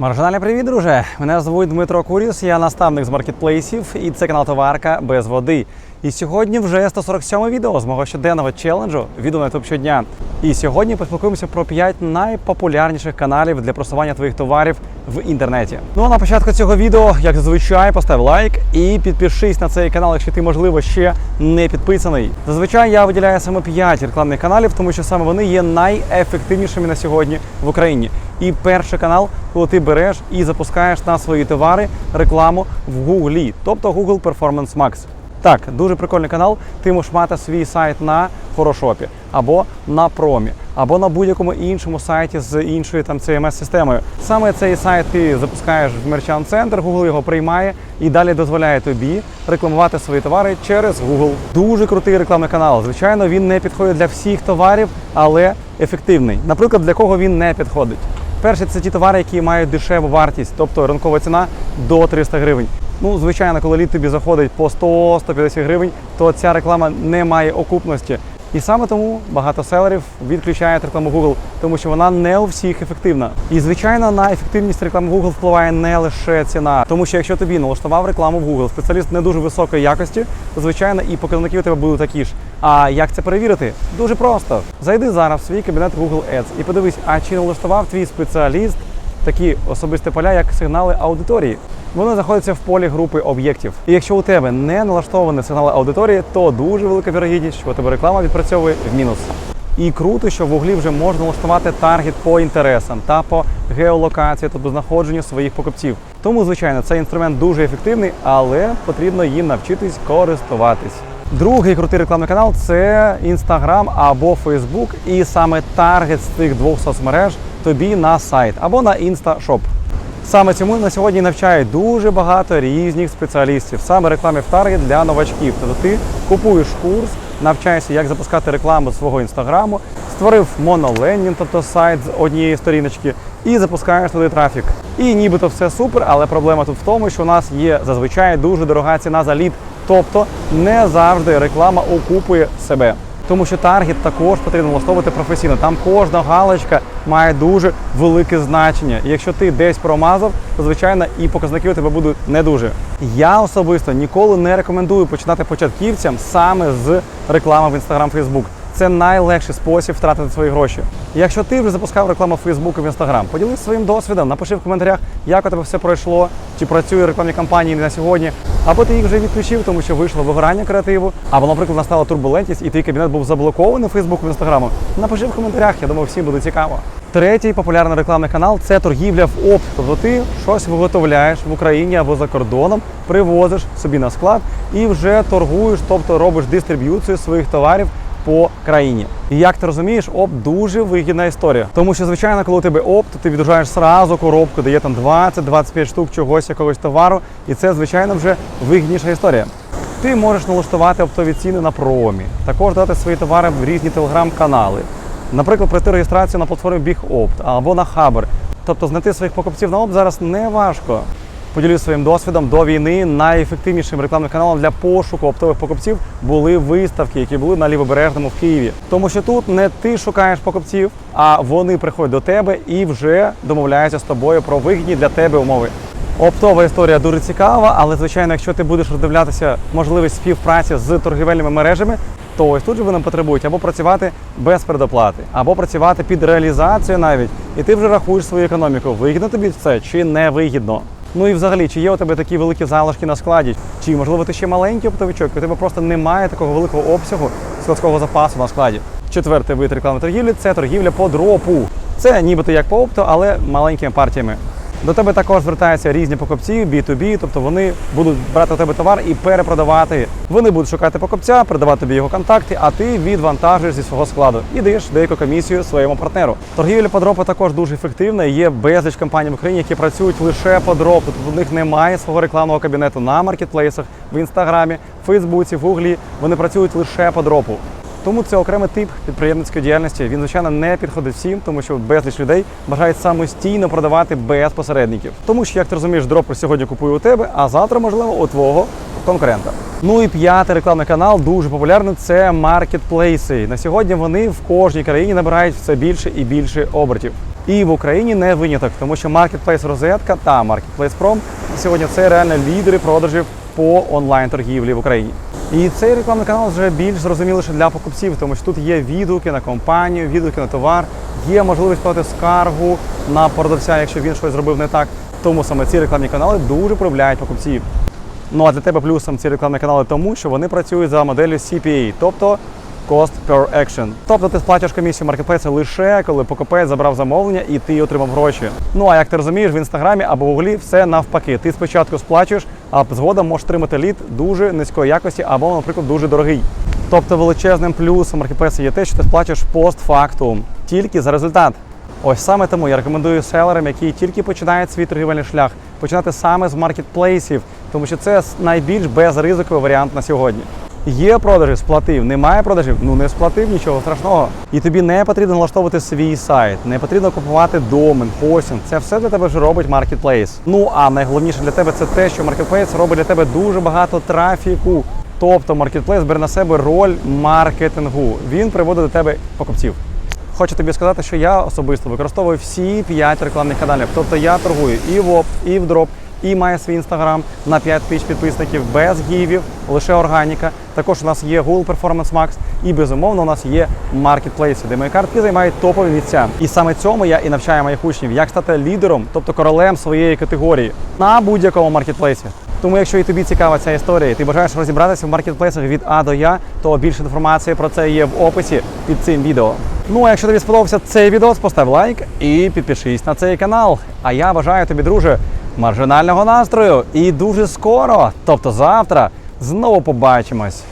Маржинальний привіт, друже! Мене звуть Дмитро Куріс, я наставник з маркетплейсів, і це канал Товарка без води. І сьогодні вже 147 відео з мого щоденного челенджу відео на YouTube щодня. І сьогодні поспілкуємося про 5 найпопулярніших каналів для просування твоїх товарів в інтернеті. Ну а на початку цього відео, як зазвичай, постав лайк і підпишись на цей канал, якщо ти, можливо, ще не підписаний. Зазвичай я виділяю саме 5 рекламних каналів, тому що саме вони є найефективнішими на сьогодні в Україні. І перший канал, коли ти береш і запускаєш на свої товари рекламу в Гуглі, тобто Google Performance Max. Так, дуже прикольний канал. Ти можеш мати свій сайт на Хорошопі, або на промі, або на будь-якому іншому сайті з іншою там cms системою Саме цей сайт ти запускаєш в Merchant Center, Google його приймає і далі дозволяє тобі рекламувати свої товари через Google. Дуже крутий рекламний канал. Звичайно, він не підходить для всіх товарів, але ефективний. Наприклад, для кого він не підходить. Перше, це ті товари, які мають дешеву вартість, тобто ринкова ціна до 300 гривень. Ну, звичайно, коли лід тобі заходить по 100-150 гривень, то ця реклама не має окупності. І саме тому багато селерів відключають рекламу Google, тому що вона не у всіх ефективна. І звичайно, на ефективність реклами Google впливає не лише ціна, тому що якщо тобі налаштував рекламу в Google спеціаліст не дуже високої якості, то звичайно і показники у тебе будуть такі ж. А як це перевірити? Дуже просто. Зайди зараз в свій кабінет Google Ads і подивись, а чи налаштував твій спеціаліст такі особисті поля, як сигнали аудиторії. Вони знаходяться в полі групи об'єктів. І якщо у тебе не налаштовані сигнали аудиторії, то дуже велика вірогідність, що тебе реклама відпрацьовує в мінус. І круто, що в Гуглі вже можна налаштувати таргет по інтересам та по геолокації, тобто знаходженню своїх покупців. Тому, звичайно, цей інструмент дуже ефективний, але потрібно їм навчитись користуватись. Другий крутий рекламний канал це Instagram або Facebook, і саме таргет з цих двох соцмереж тобі на сайт або на InstaShop. Саме цьому на сьогодні навчають дуже багато різних спеціалістів, саме рекламі в таргет для новачків. Тобто ти купуєш курс, навчаєшся, як запускати рекламу свого інстаграму, створив монолендінг, тобто сайт з однієї сторіночки, і запускаєш туди трафік. І нібито все супер, але проблема тут в тому, що у нас є зазвичай дуже дорога ціна за лід, тобто не завжди реклама окупує себе. Тому що таргет також потрібно влаштовувати професійно. Там кожна галочка має дуже велике значення. І якщо ти десь промазав, то звичайно і показники у тебе будуть не дуже. Я особисто ніколи не рекомендую починати початківцям саме з реклами в Instagram Facebook. Це найлегший спосіб втратити свої гроші. Якщо ти вже запускав рекламу в Facebook і в Instagram, поділись своїм досвідом, напиши в коментарях, як у тебе все пройшло, чи працює рекламні кампанії на сьогодні, або ти їх вже відключив, тому що вийшло вигорання креативу, або, наприклад, настала турбулентність, і твій кабінет був заблокований в Facebook і Instagram. Напиши в коментарях, я думаю, всім буде цікаво. Третій популярний рекламний канал це торгівля в опт. Тобто ти щось виготовляєш в Україні або за кордоном, привозиш собі на склад і вже торгуєш, тобто робиш дистриб'юцію своїх товарів по країні. І як ти розумієш, опт дуже вигідна історія. Тому що, звичайно, коли у тебе опт, то ти відгружаєш сразу коробку, де є там 20-25 штук чогось, якогось товару, і це, звичайно, вже вигідніша історія. Ти можеш налаштувати оптові ціни на промі, також дати свої товари в різні телеграм-канали. Наприклад, пройти реєстрацію на платформі BigOpt або на Хабр. Тобто знайти своїх покупців на опт зараз не важко. Поділюсь своїм досвідом до війни. Найефективнішим рекламним каналом для пошуку оптових покупців були виставки, які були на лівобережному в Києві. Тому що тут не ти шукаєш покупців, а вони приходять до тебе і вже домовляються з тобою про вигідні для тебе умови. Оптова історія дуже цікава, але звичайно, якщо ти будеш роздивлятися можливість співпраці з торгівельними мережами, то ось тут же вони потребують або працювати без предоплати, або працювати під реалізацію навіть, і ти вже рахуєш свою економіку. Вигідно тобі це чи не вигідно? Ну і взагалі, чи є у тебе такі великі залишки на складі, чи можливо ти ще маленький оптовичок, у тебе просто немає такого великого обсягу складського запасу на складі. Четвертий вид рекламної торгівлі це торгівля по дропу. Це нібито як по опту, але маленькими партіями. До тебе також звертаються різні покупці B2B, тобто вони будуть брати у тебе товар і перепродавати. Вони будуть шукати покупця, передавати тобі його контакти, а ти відвантажуєш зі свого складу і даєш деяку комісію своєму партнеру. Торгівля по дропу також дуже ефективна. Є безліч компаній в Україні, які працюють лише по дропу. Тобто в них немає свого рекламного кабінету на маркетплейсах, в інстаграмі, в Фейсбуці, в Гуглі. Вони працюють лише по дропу. Тому це окремий тип підприємницької діяльності. Він, звичайно, не підходить всім, тому що безліч людей бажають самостійно продавати без посередників. Тому що, як ти розумієш, дропер сьогодні купує у тебе, а завтра, можливо, у твого конкурента. Ну і п'ятий рекламний канал дуже популярний це маркетплейси. На сьогодні вони в кожній країні набирають все більше і більше обертів. І в Україні не виняток, тому що Marketplace Розетка та Marketplace Prom сьогодні це реально лідери продажів по онлайн-торгівлі в Україні. І цей рекламний канал вже більш зрозуміліше для покупців, тому що тут є відгуки на компанію, відгуки на товар, є можливість подати скаргу на продавця, якщо він щось зробив не так. Тому саме ці рекламні канали дуже привляють покупців. Ну а для тебе плюсом ці рекламні канали тому, що вони працюють за моделлю CPA, тобто Cost per Action. Тобто ти сплачуєш комісію маркетплейсу лише коли покупець забрав замовлення і ти отримав гроші. Ну а як ти розумієш, в інстаграмі або в гуглі все навпаки. Ти спочатку сплачуєш, а згодом можеш отримати лід дуже низької якості або, наприклад, дуже дорогий. Тобто величезним плюсом маркетплейсу є те, що ти сплачуєш постфактум тільки за результат. Ось саме тому я рекомендую селерам, які тільки починають свій торгівельний шлях, починати саме з маркетплейсів, тому що це найбільш безризиковий варіант на сьогодні. Є продажі, сплатив, немає продажів, ну не сплатив нічого страшного. І тобі не потрібно налаштовувати свій сайт, не потрібно купувати домен, хостинг. Це все для тебе вже робить маркетплейс. Ну а найголовніше для тебе це те, що маркетплейс робить для тебе дуже багато трафіку. Тобто маркетплейс бере на себе роль маркетингу. Він приводить до тебе покупців. Хочу тобі сказати, що я особисто використовую всі 5 рекламних каналів. Тобто я торгую і в ОП, і в дроп, і маю свій інстаграм на 5 тисяч підписників без гівів, лише органіка. Також у нас є Google Performance Max і безумовно у нас є маркетплейси, де мої картки займають топові місця. І саме цьому я і навчаю моїх учнів, як стати лідером, тобто королем своєї категорії на будь-якому маркетплейсі. Тому, якщо і тобі цікава ця історія, і ти бажаєш розібратися в маркетплейсах від А до Я, то більше інформації про це є в описі під цим відео. Ну а якщо тобі сподобався цей відео, постав лайк і підпишись на цей канал. А я бажаю тобі, друже, маржинального настрою і дуже скоро, тобто завтра, знову побачимось.